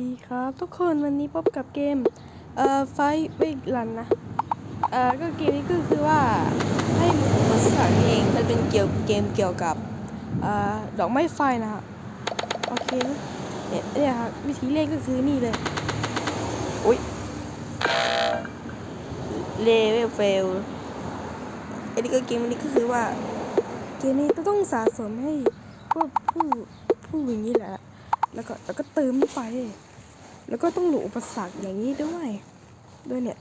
ดีครับทุกคนวันนี้พบกับเกม เอ่อไฟเวกลันนะ เอ่อก็เกมนี้ก็คือว่าให้หมูมาสั่งเองมันเป็นเกี่ยวเกมเกี่ยวกับ เอ่อดอกไม้ไฟนะครับโอเคเนี่ยเนี่ยครับวิธีเล่นก็คือนี่เลยอุ้ยเลเวลเฟลอันนี้ก็เกมอันนี้ก็คือว่า เกมนี้ก็ต้องสะสมให้พวกผู้ผู้อย่างนี้แหละแล้วก็แล้วก็เติมไป แล้วก็ต้องหลบอุปสรรคอย่างนี้ด้วย ด้วยเนี่ย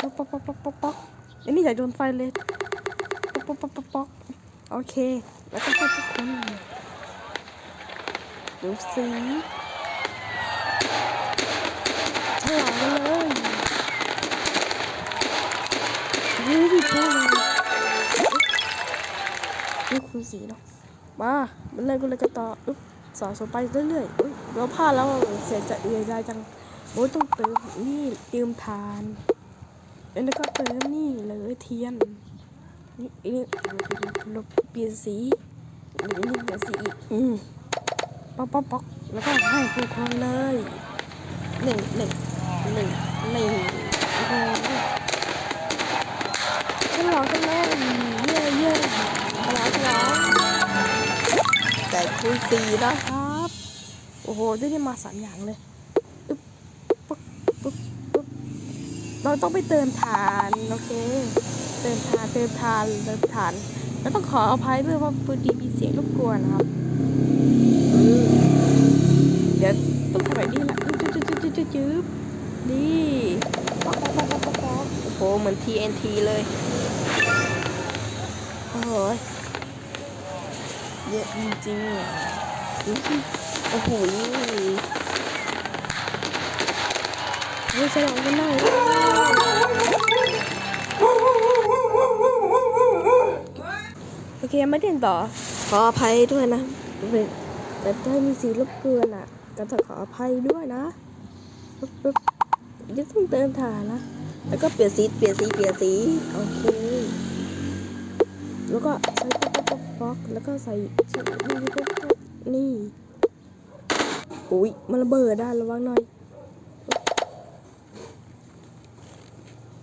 ป๊อกป๊อกป๊อกป๊อกป๊อกป๊อกอันนี้อย่าโดนไฟเลยป๊อกป๊อกป๊อกป๊อกป๊อกโอเค แล้วก็ให้ทุกคนดูสีฉลาดกันเลยนี่พี่พูดเลยนี่คุณสีเนาะมามันเล่กันเลยกันต่ออุ๊บ สอนสอนไปเรื่อยๆเราพลาดแล้วเสียใจเสียใจจังโอ้ยต้องเติมนี่เติมทานแล้วก็เติมนี่เลยเทียนนี่นี่ลบเปลี่ยนสีอันนี้เปลี่ยนสีอีกอืมป๊อกป๊อกป๊อกแล้วก็ให้ทุกคนเลยหนึ่งหนึ่งหนึ่งหนึ่งโอ้โหฉลองกันเลยเย่เย่ฉลองฉลอง แต่คูณสี่นะครับ โอ้โห ได้ได้มาสามอย่างเลยอึ๊บปึ๊บปึ๊บปึ๊บเราต้องไปเติมฐาน โอเค เติมฐาน เติมฐาน เติมฐาน แล้วต้องขออภัยด้วยว่าพอดีมีเสียงรบกวนนะครับ เดี๋ยวต้องทำแบบนี้แหละจึ๊บจึ๊บจึ๊บจึ๊บจึ๊บจึ๊บนี่ป๊อกป๊อกป๊อกป๊อกโอ้โห เหมือน TNT เลย โอ้โห เยอะจริงๆอะอุ๊ยโอ้โหเฮ้ยฉลองกันหน่อยโอเคไม่เล่นต่อ ขออภัยด้วยนะแต่ถ้ามีสีรบกวนอะก็ต้องขออภัยด้วยนะปึ๊บปึ๊บจะต้องเติมถ่านนะ แล้วก็เปลี่ยนสี เปลี่ยนสี เปลี่ยนสี โอเค แล้วก็ใส่ ป๊อกแล้วก็ใส่ชิ้นนี่ป๊อกป๊อกนี่อุ้ยมันระเบิดได้ระวังหน่อย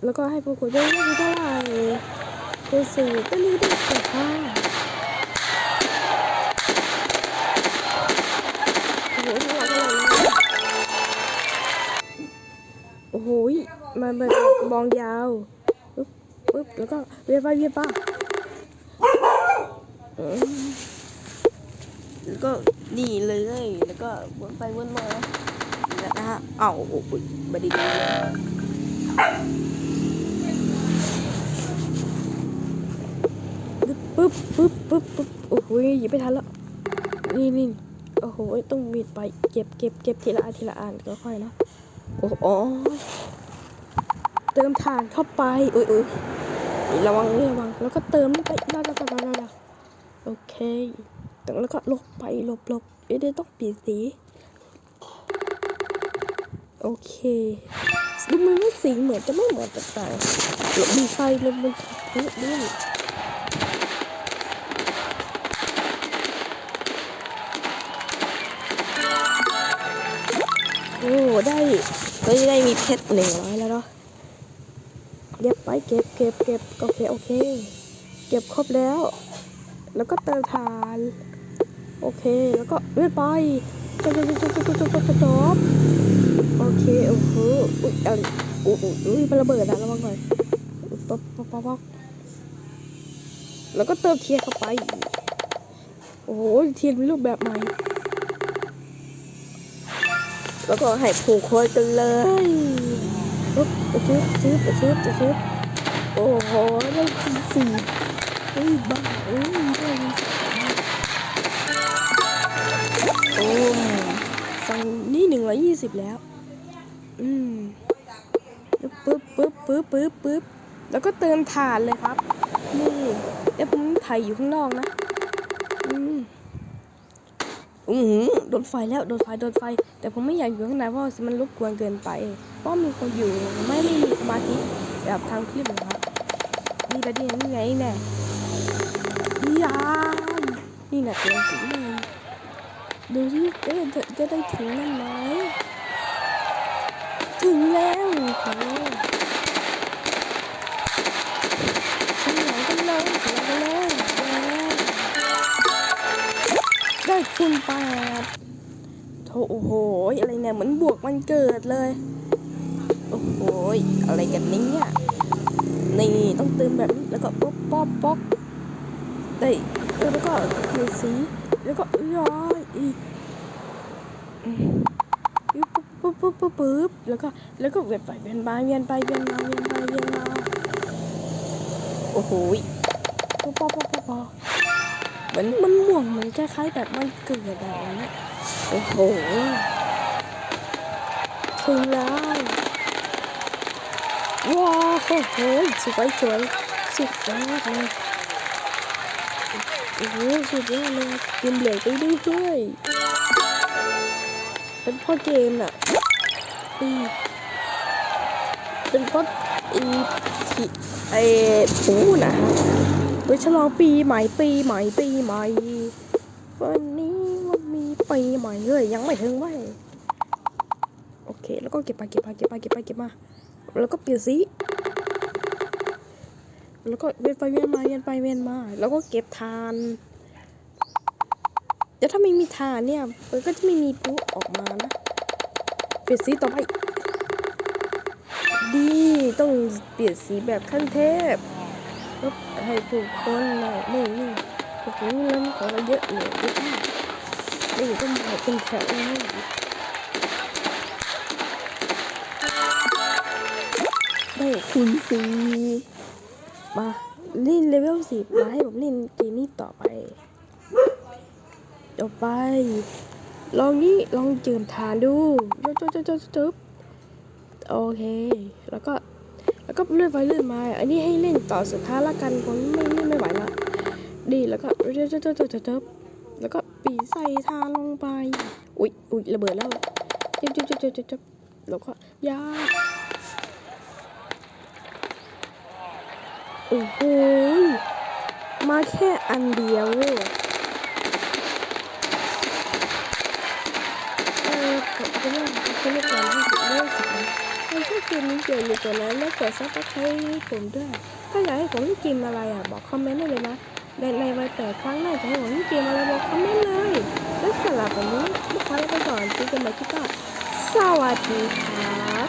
แล้วก็ให้ปรากฏว่าไม่เท่าไหร่ตัวสี่ก็นี่ได้แต่ห้าโอ้โหทั้งหมดเท่าไหร่นะโอ้โหมันเป็นกระบองยาวปึ๊บปึ๊บแล้วก็เวียนไปเวียนไป แล้วก็ดีเลย แล้วก็วนไปวนมาแล้วนะฮะเอาโอ้ยบดีดีปึ๊บปึ๊บปึ๊บปึ๊บโอ้โหยิบไม่ทันแล้วนี่นี่โอ้โหต้องมีดไปเก็บเก็บเก็บทีละอันทีละอันก็ค่อยนะโอ้โหเติมถ่านเข้าไปอุ้ยอุ้ยระวังระวังแล้วก็เติมไปน่าจะน่าจะน่าจะ โอเคแล้วก็ลบไปลบลบเอ๊ะเดี๋ยวต้องเปลี่ยนสีโอเคดูมันไม่สีเหมือนจะไม่เหมือนแต่ต่างลบดีไฟลบมันเฮ้ยด้วยโอ้ได้ก็ได้มีเพชรหนึ่งร้อยแล้วเนาะเก็บไปเก็บเก็บเก็บโอเคโอเค เก็บครบแล้ว แล้วก็เติมทาน โอเค แล้วก็เลื่อนไปจบจบจบจบจบจบจบจบโอเค โอ้โหอุ้ยอะไรอุ้ยอุ้ยมันระเบิดนะระวังหน่อยป๊อปป๊อปป๊อปป๊อปแล้วก็เติมเทียนเข้าไป โอ้โห เทียนเป็นรูปแบบใหม่ แล้วก็ให้ผูกคอยกันเลยปุ๊บจะชื้อชื้อจะชื้อจะชื้อโอ้โหได้สี่เฮ้ยบ้าเอ้ยังนี่หนึ่งร้อยยี่สิบแล้ว อืมปึ๊บปึ๊บปึ๊บปึ๊บปึ๊บแล้วก็เติมถ่านเลยครับ นี่เดี๋ยวผมถ่ายอยู่ข้างนอกนะ อืมอือหือโดนไฟแล้วโดนไฟโดนไฟ แต่ผมไม่อยากอยู่ข้างในเพราะมันรบกวนเกินไป เพราะมีคนอยู่ไม่ไม่มีสมาธิแบบทางคลิปนะครับนี่แล้วนี่นี่ไงแน่ยายนี่แหละเตียนสีเลย ดูที่จะจะจะได้ถึงนั่นไหมโอ้ฉลองกันเลยฉลองกันเลยเย้ได้คุณแปดโถโอ้โหอะไรเนี่ยเหมือนบวกมันเกิดเลย โอ้โหอะไรกันเนี้เนี่ยนี่ต้องเติมแบบนี้แล้วก็ป๊อกป๊อกป๊อกได้แล้วก็เกลือสี แล้วก็ย้อยอีกปุ๊บปุ๊บปุ๊บปุ๊บปุ๊บแล้วก็แล้วก็เวียนไปเวียนมาเวียนไปเวียนมาเวียนไปเวียนมาโอ้โหป๊อป๊อกป๊อป๊อกป๊อเหมือนมันม่วงเหมือนคล้ายๆแบบมันเกิดอะไรอย่างเงี้ยโอ้โหถึงแล้วว้าวโอ้โหสวยสวยสุดยอดเลย อ้โหสุดยอดเลยกินเหลือไปด้วยเป็นพ่อเกมน่ะอืมเป็นพ่ออีทีไอ้ปูนะฮะไว้ฉลองปีใหม่ปีใหม่ปีใหม่วันนี้วันมีปีใหม่เฮ้ยยังไม่ถึงเว้โอเคแล้วก็เก็บไปเก็บมาเก็บไปเก็บไปเก็บมาแล้วก็เปลี่ยนสี แล้วก็เวียนไปเวียนมาเวียนไปเวียนมา แล้วก็เก็บทานแต่ถ้าไม่มีทานเนี่ยมันก็จะไม่มีปุ๊ออกมานะเปลี่ยนสีต่อไป ดีต้องเปลี่ยนสีแบบขั้นเทพลบให้ทุกคนหน่อยนี่นี่โอ้โหเริ่มของเราเยอะเลยเยอะมากนี่ต้องบอกเป็นแถวเลยได้คุณสี มาเล่นเลเวลสิบมาให้ผมเล่นเกมนี้ต่อไปต่อไป ลองนี่ลองเจิมทานดูจบจบจบจบจบโอเค แล้วก็แล้วก็เลื่อนไปเลื่อนมา อันนี้ให้เล่นต่อสุดท้ายละกันผมไม่เล่นไม่ไหวละดีแล้วก็จบจบจบจบจบจบแล้วก็ปีใส่ทานลงไป อุ๊ยอุ๊ยระเบิดแล้วจบจบจบจบจบจบแล้วก็ยา อ้โหมาแค่อันเดียวเออผมจะเล่นจะเล่นก่อนที่จะเล่นสินะถ้าชอบเกมนี้เกี่ยวอยู่กว่านั้นแล้วกดซับสไครต์ให้ผมด้วย ถ้าอยากให้ผมเล่นเกมอะไรอะ บอกคอมเมนต์ได้เลยนะในในวันแต่ครั้งหน้าจะให้ผมเล่นเกมอะไรบอกคอมเมนต์เลย แล้วสำหรับวันนี้ลูกค้าไปก่อนเจอกันใหม่ที่ก็สวัสดีครับ